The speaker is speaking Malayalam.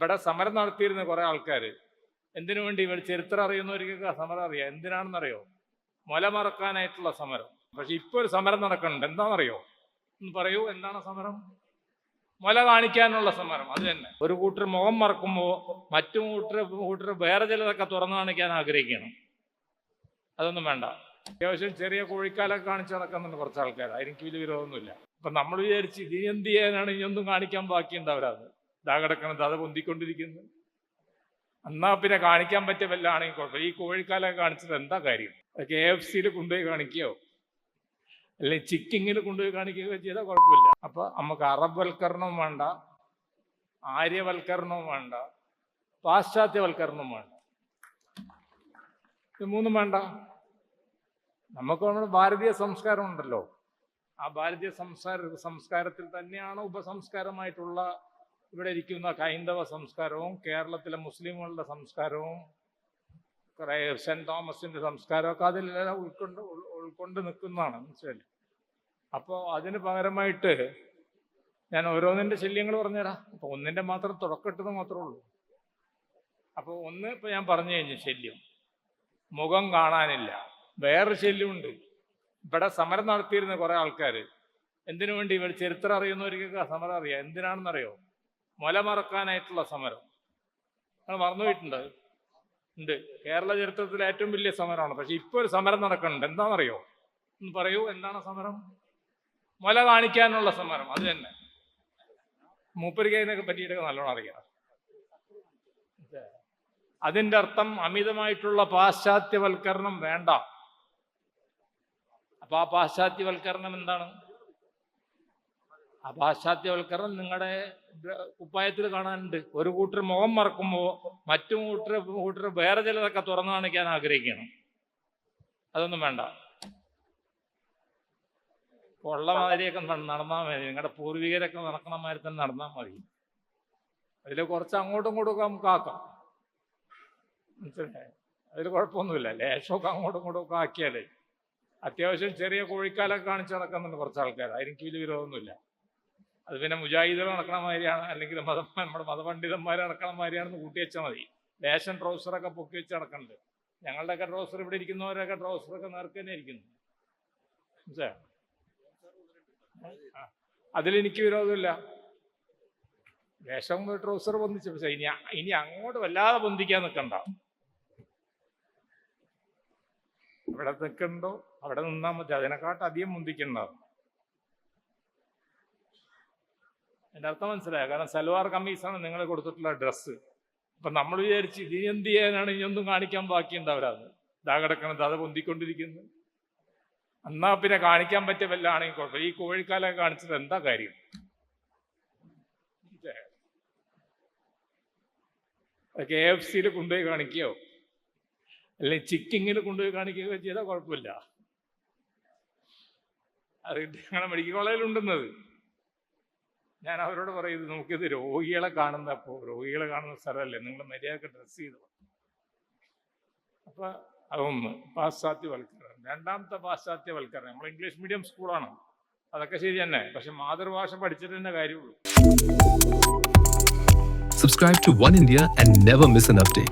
ഇവിടെ സമരം നടത്തിയിരുന്ന കുറെ ആൾക്കാർ എന്തിനു വേണ്ടി ഇവർ ചരിത്രം അറിയുന്നവർക്കൊക്കെ സമരം അറിയാം. എന്തിനാണെന്നറിയോ? മുല മറക്കാനായിട്ടുള്ള സമരം. പക്ഷെ ഇപ്പൊ ഒരു സമരം നടക്കുന്നുണ്ട്. എന്താണെന്നറിയോ? ഒന്ന് പറയൂ എന്താണ് സമരം? മുല കാണിക്കാനുള്ള സമരം അത് തന്നെ. ഒരു കൂട്ടർ മുഖം മറക്കുമ്പോൾ മറ്റു കൂട്ടർ കൂട്ടർ വേറെ ചിലതൊക്കെ തുറന്നു കാണിക്കാൻ ആഗ്രഹിക്കണം. അതൊന്നും വേണ്ട. അത്യാവശ്യം ചെറിയ കോഴിക്കാലൊക്കെ കാണിച്ച് നടക്കുന്നുണ്ട് കുറച്ച് ആൾക്കാർ എനിക്ക് വലിയ വിരോധമൊന്നുമില്ല. അപ്പൊ നമ്മൾ വിചാരിച്ച് ഇനി എന്ത് ചെയ്യാനാണ്? ഇനിയൊന്നും കാണിക്കാൻ ബാക്കിയുണ്ടാവരാത് ഇതാ കിടക്കണത് അത് പൊന്തിക്കൊണ്ടിരിക്കുന്നത് എന്നാ പിന്നെ കാണിക്കാൻ പറ്റിയ വല്ലാണെങ്കിൽ കുഴപ്പമില്ല ഈ കോഴിക്കാലൊക്കെ കാണിച്ചത് എന്താ കാര്യം? കെ എഫ് സിയിൽ കൊണ്ടുപോയി കാണിക്കുകയോ അല്ലെങ്കിൽ ചിക്കിങ്ങിൽ കൊണ്ടുപോയി കാണിക്കുകയോ ചെയ്താൽ കുഴപ്പമില്ല. അപ്പൊ നമുക്ക് അറബ് വേണ്ട ആര്യവൽക്കരണവും വേണ്ട പാശ്ചാത്യവൽക്കരണവും വേണ്ട. ഇത് മൂന്നും വേണ്ട. നമുക്ക് നമ്മുടെ ഭാരതീയ സംസ്കാരം ഉണ്ടല്ലോ. ആ ഭാരതീയ സംസ്കാര സംസ്കാരത്തിൽ തന്നെയാണ് ഉപസംസ്കാരമായിട്ടുള്ള ഇവിടെ ഇരിക്കുന്ന ഹൈന്ദവ സംസ്കാരവും കേരളത്തിലെ മുസ്ലിമുകളുടെ സംസ്കാരവും കുറെ സെന്റ് തോമസിന്റെ സംസ്കാരമൊക്കെ അതിലെല്ലാം ഉൾക്കൊണ്ട് ഉൾക്കൊണ്ട് നിൽക്കുന്നതാണ് മനസ്സിലായി അപ്പോൾ അതിന് പകരമായിട്ട് ഞാൻ ഓരോന്നിന്റെ ശല്യങ്ങൾ പറഞ്ഞുതരാം. അപ്പൊ ഒന്നിന്റെ മാത്രം തുടക്കട്ടത് മാത്രമേ ഉള്ളൂ. അപ്പോൾ ഒന്ന് ഇപ്പൊ ഞാൻ പറഞ്ഞു കഴിഞ്ഞു ശല്യം. മുഖം കാണാനില്ല. വേറൊരു ശല്യമുണ്ട്. ഇവിടെ സമരം നടത്തിയിരുന്ന കുറേ ആൾക്കാർ എന്തിനു വേണ്ടി ഇവർ ചരിത്രം അറിയുന്നവർക്കൊക്കെ സമരം അറിയാം. എന്തിനാണെന്നറിയോ? മുല മറക്കാനായിട്ടുള്ള സമരം നിങ്ങൾ മറന്നുപോയിട്ടുണ്ട് ഉണ്ട്. കേരള ചരിത്രത്തിലെ ഏറ്റവും വലിയ സമരമാണ്. പക്ഷെ ഇപ്പൊ ഒരു സമരം നടക്കുന്നുണ്ട്. എന്താണെന്നറിയോ? ഒന്ന് പറയൂ എന്താണ് സമരം? മുല കാണിക്കാനുള്ള സമരം അത് തന്നെ. മൂപ്പരിക്കതിനൊക്കെ പറ്റിയിട്ടൊക്കെ നല്ലോണം അറിയാം. അതിന്റെ അർത്ഥം അമിതമായിട്ടുള്ള പാശ്ചാത്യവൽക്കരണം വേണ്ട. അപ്പൊ ആ പാശ്ചാത്യവൽക്കരണം എന്താണ്? ആ പാശ്ചാത്യവൽക്കരണം നിങ്ങളുടെ കുപ്പായത്തിൽ കാണാനുണ്ട്. ഒരു കൂട്ടർ മുഖം മറക്കുമ്പോൾ മറ്റു കൂട്ടർ കൂട്ടർ വേറെ ചിലതൊക്കെ തുറന്നു കാണിക്കാൻ ആഗ്രഹിക്കണം. അതൊന്നും വേണ്ട. ഉള്ള മാതിരിയൊക്കെ നടന്നാൽ മതി. നിങ്ങളുടെ പൂർവികരൊക്കെ നടക്കണ മാതിരി തന്നെ നടന്നാൽ മതി. അതിൽ കുറച്ച് അങ്ങോട്ടും ഇങ്ങോട്ടും നമുക്ക് ആക്കാം. മനസ്സിലായോ? അതിൽ കുഴപ്പമൊന്നുമില്ല. ലേശമൊക്കെ അങ്ങോട്ടും ഇങ്ങോട്ടും ആക്കിയാലേ. അത്യാവശ്യം ചെറിയ കോഴിക്കാലൊക്കെ കാണിച്ച് നടക്കുന്നുണ്ട് കുറച്ച് ആൾക്കാർ അതിനെനിക്ക് വലിയ വിരോധമൊന്നുമില്ല. അത് പിന്നെ മുജാഹിദുകൾ നടക്കണ മാതിരിയാണ്. അല്ലെങ്കിൽ മത നമ്മുടെ മതപണ്ഡിതന്മാർ നടക്കണ മാതിരിയാണെന്ന് കൂട്ടി വെച്ചാൽ മതി. ലേശൻ ട്രൗസറൊക്കെ പൊക്കി വെച്ച് നടക്കുന്നുണ്ട് ഞങ്ങളുടെയൊക്കെ ട്രൗസർ ഇവിടെ ഇരിക്കുന്നവരൊക്കെ ട്രൗസറൊക്കെ നേർക്ക് തന്നെ ഇരിക്കുന്നു. അതിലെനിക്ക് വിരോധമില്ല. വേഷം ട്രൗസർ പൊന്തിച്ചു. പക്ഷെ ഇനി ഇനി അങ്ങോട്ട് വല്ലാതെ പൊന്തിക്കാൻ നിൽക്കണ്ട ഇവിടെ നിൽക്കണ്ടോ അവിടെ നിന്നാൽ മതി. അതിനെക്കാട്ട് അധികം മുന്തിക്കണ്ടാവും എന്റെ അർത്ഥം മനസ്സിലായോ? കാരണം സൽവാർ കമ്മീസാണ് നിങ്ങൾ കൊടുത്തിട്ടുള്ള ഡ്രസ്സ് അപ്പം നമ്മൾ വിചാരിച്ച് ഇനി എന്ത് ചെയ്യാനാണ്? ഇനിയൊന്നും കാണിക്കാൻ ബാക്കിയുണ്ടാവരാത് ഇതാ കിടക്കണത് അത് പൊന്തിക്കൊണ്ടിരിക്കുന്നു എന്നാ പിന്നെ കാണിക്കാൻ പറ്റിയ വല്ലാണെങ്കിൽ കുഴപ്പമില്ല ഈ കോഴിക്കാലൊക്കെ കാണിച്ചത് എന്താ കാര്യം? കെ എഫ് സിയിൽ കൊണ്ടുപോയി കാണിക്കുകയോ അല്ലെങ്കിൽ ചിക്കിങ്ങിൽ കൊണ്ടുപോയി കാണിക്കുകയോ ചെയ്താൽ കുഴപ്പമില്ല. അത് ഞങ്ങളുടെ മെഡിക്കൽ കോളേജിലുണ്ടെന്നത് ഞാൻ അവരോട് പറയുന്നത് നമുക്കിത് രോഗികളെ കാണുന്ന അപ്പോൾ രോഗികളെ കാണുന്ന സ്ഥലമല്ലേ? നിങ്ങൾ മര്യാദയ്ക്ക് ഡ്രസ്സ് ചെയ്ത്. അപ്പൊ അതൊന്ന് പാശ്ചാത്യവൽക്കരണം. രണ്ടാമത്തെ പാശ്ചാത്യവൽക്കരണം. നമ്മൾ ഇംഗ്ലീഷ് മീഡിയം സ്കൂളാണ് അതൊക്കെ ശരി തന്നെ. പക്ഷെ മാതൃഭാഷ പഠിച്ചിട്ട് തന്നെ കാര്യമുള്ളൂ. Subscribe to One India and never miss an.